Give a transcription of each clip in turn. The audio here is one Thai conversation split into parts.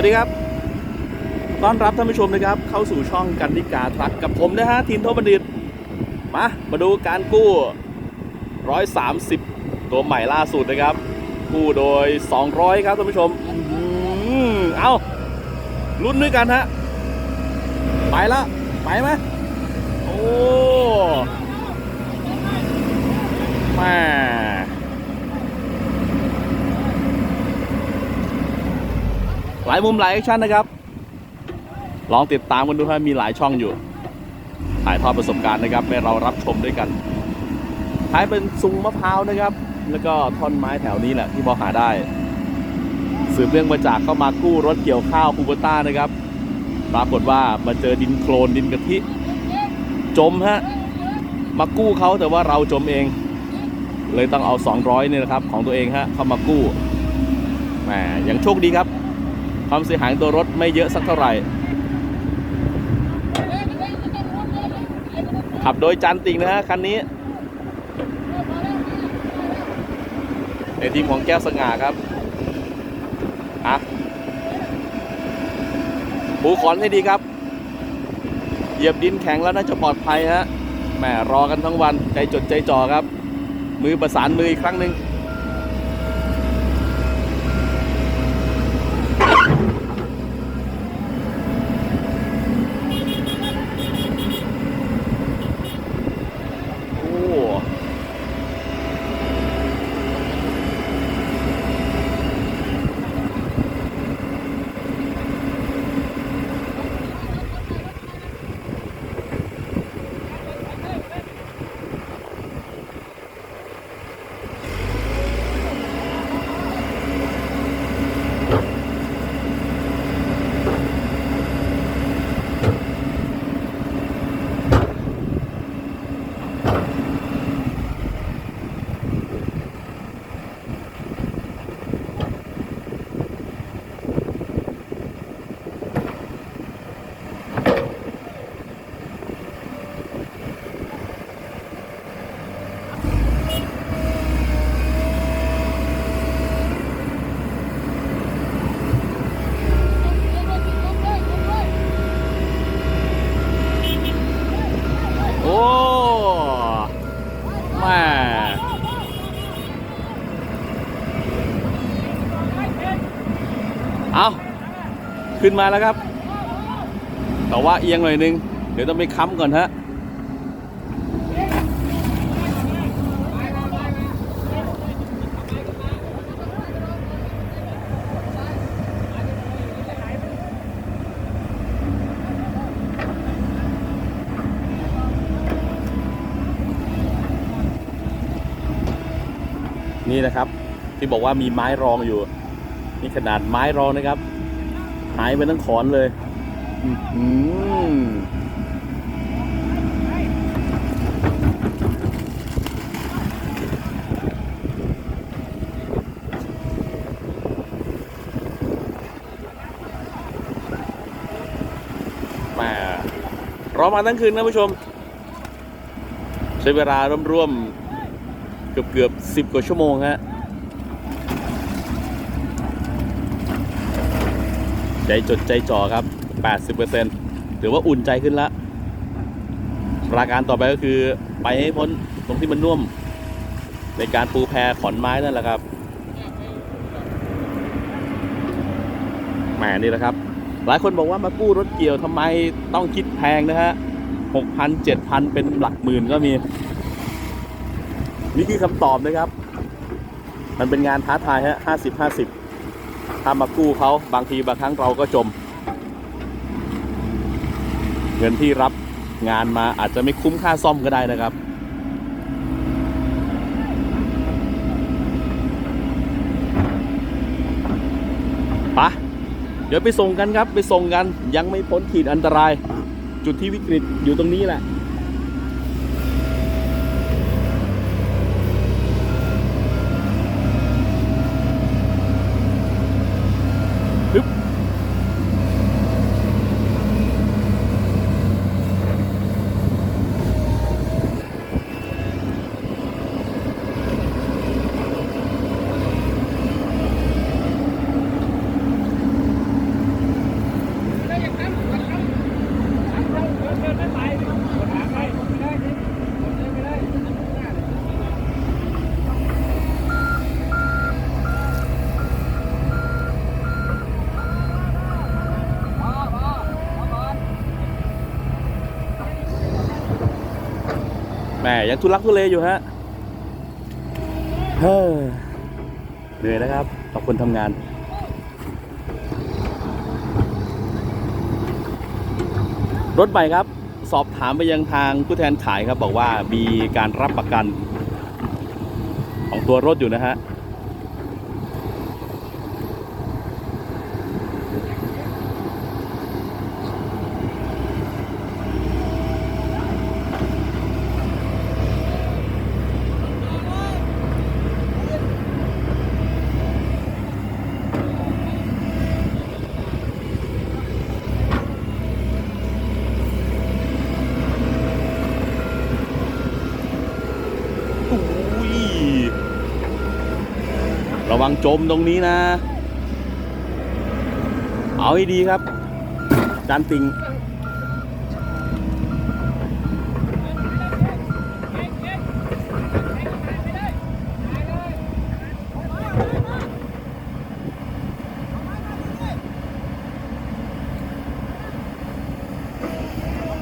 วัสดีครับต้อนรับท่านผู้ชมนะครับ เข้าสู่ช่องกันนิกาทรัคกับผมนะฮะทีนโทบัณฑิตมามาดูการกู้ 130 ตัวใหม่ล่าสุดนะครับ กู้โดย 200 ครับท่านผู้ชมอื้อหือเอาลุ้นด้วยกันฮะไปแล้วไปไหมโอ้แม่ หลายมุมหลายแอคชั่นนะครับ ลองติดตามกันดูฮะมีหลายช่องอยู่ ถ่ายทอดประสบการณ์นะครับให้เรารับชมด้วยกันท้ายเป็นซุงมะพร้าวนะครับ แล้วก็ท่อนไม้แถวนี้แหละที่พอหาได้ สืบเรื่องมาจากเข้ามากู้รถเกี่ยวข้าวคูโบต้านะครับ ปรากฏว่ามาเจอดินโคลนดินกะทิ จมฮะ มากู้เขาแต่ว่าเราจมเอง เลยต้องเอา 200เนี่ยนะครับของตัวเองฮะเข้ามากู้แหมยังโชคดีครับ ความเสียหายตัวรถไม่เยอะสักเท่าไหร่ ขับโดยจันติงนะฮะคันนี้ในทีมของแก้วสง่าครับอะปูขอนให้ดีครับ เหยียบดินแข็งแล้วน่าจะปลอดภัยฮะแหมรอกันทั้งวันใจจดใจจ่อครับ มือประสานมืออีกครั้งหนึ่ง โอ้ โอ้ ม่เอาขึ้นมาแล้วครับ แต่ว่าเอียงหน่อยนึง เดี๋ยวต้องไปค้ำก่อนฮะ นี่นะครับ ที่บอกว่ามีไม้รองอยู่ นี่ขนาดไม้รองนะครับ หายไปทั้งขอนเลยอื้อหือมรอมาทั้งคืนนะผู้ชมใช้เวลาร่วมๆ กือบเกือบสิบกว่าชั่วโมงฮะใจจดใจจ่อครับ 80%ถือว่าอุ่นใจขึ้นละประการต่อไปก็คือไปให้พ้นตรงที่มันน่วม ในการปูแพรขอนไม้นั่นแหละครับแหมนี่แหละครับ หลายคนบอกว่ามากู้รถเกี่ยวทำไมต้องคิดแพงนะฮะ6,000 7,000เป็นหลักหมื่นก็มี นี่คือคำตอบนะครับ มันเป็นงานท้าทายฮะห้าสิบห้าสิบถ้ามากู้เขาบางทีบางครั้งเราก็จม เงินที่รับงานมาอาจจะไม่คุ้มค่าซ่อมก็ได้นะครับปะเดี๋ยวไปส่งกันครับไปส่งกันยังไม่พ้นขีดอันตราย จุดที่วิกฤตอยู่ตรงนี้แหละ แหมยังทุลักทุเลอยู่ฮะ เฮ้อเหนื่อยนะครับขอบคุณทำงาน รถใหม่ครับ สอบถามไปยังทางผู้แทนขายครับ บอกว่ามีการรับประกัน ของตัวรถอยู่นะฮะ อุ้ย ระวังจมตรงนี้นะ เอาให้ดีครับ จานติง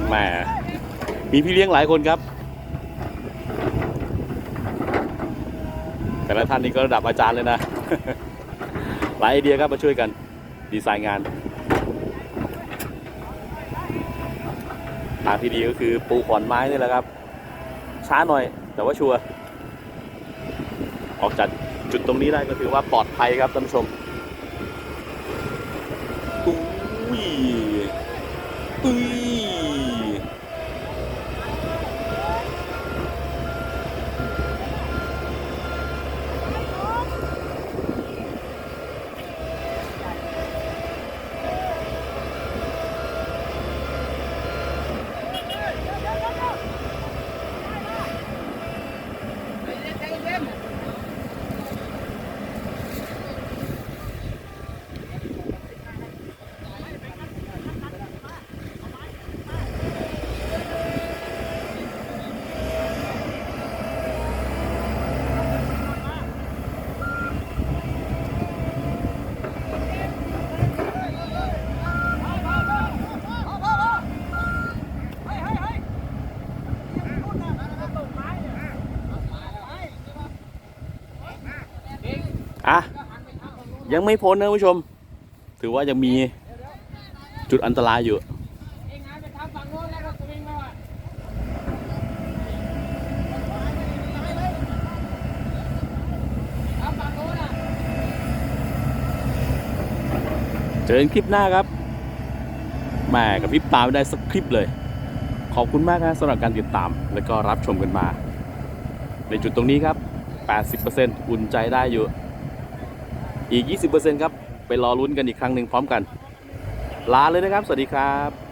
แหมมีพี่เลี้ยงหลายคนครับ แต่ ละท่านนี่ก็ระดับอาจารย์เลยนะ หลายไอเดียครับมาช่วยกันดีไซน์งานทางที่ดีก็คือปูขอนไม้นี่แหละครับ ช้าหน่อยแต่ว่าชัวร์ออกจากจุดตรงนี้ได้ก็ถือว่าปลอดภัยครับท่านผู้ชมอุ้ยอุ้ย อะ ยังไม่พ้นนะผู้ชม ถือว่ายังมีจุดอันตรายอยู่เจอกันคลิปหน้าครับแหม่กับพริบตาไม่ได้สักคลิปเลย ขอบคุณมากครับสำหรับการติดตาม และก็รับชมกันมา ในจุดตรงนี้ครับ 80%อุ่นใจได้อยู่ อีก 20%ครับ ไปรอลุ้นกันอีกครั้งหนึ่งพร้อมกัน ลาเลยนะครับ สวัสดีครับ